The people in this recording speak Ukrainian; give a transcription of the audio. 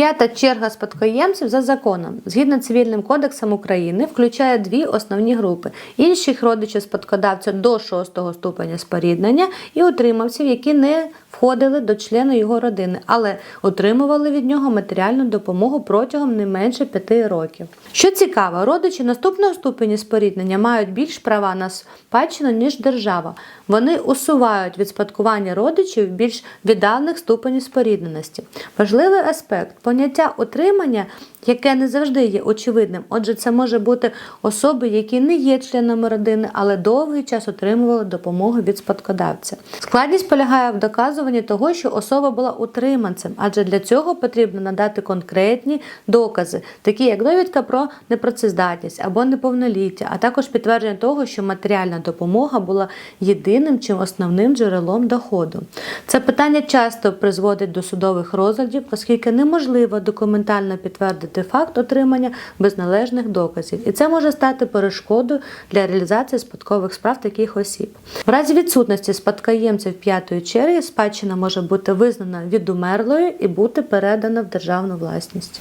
П'ята черга спадкоємців за законом, згідно цивільним кодексом України, включає дві основні групи: інших родичів спадкодавця до шостого ступеня споріднення і утримавців, які не входили до члена його родини, але отримували від нього матеріальну допомогу протягом не менше п'яти років. Що цікаво, родичі наступного ступеня споріднення мають більш права на спадщину, ніж держава. Вони усувають від спадкування родичів більш віддалених ступенів спорідненості. Важливий аспект поняття утримання, яке не завжди є очевидним. Отже, це може бути особи, які не є членами родини, але довгий час отримували допомогу від спадкодавця. Складність полягає в доказуванні того, що особа була утриманцем, адже для цього потрібно надати конкретні докази, такі як довідка про непрацездатність або неповноліття, а також підтвердження того, що матеріальна допомога була єдиним чи основним джерелом доходу. Це питання часто призводить до судових розглядів, оскільки неможливо документально підтвердити факт отримання без належних доказів, і це може стати перешкодою для реалізації спадкових справ таких осіб. В разі відсутності спадкоємців п'ятої черги спадщина може бути визнана відумерлою і бути передана в державну власність.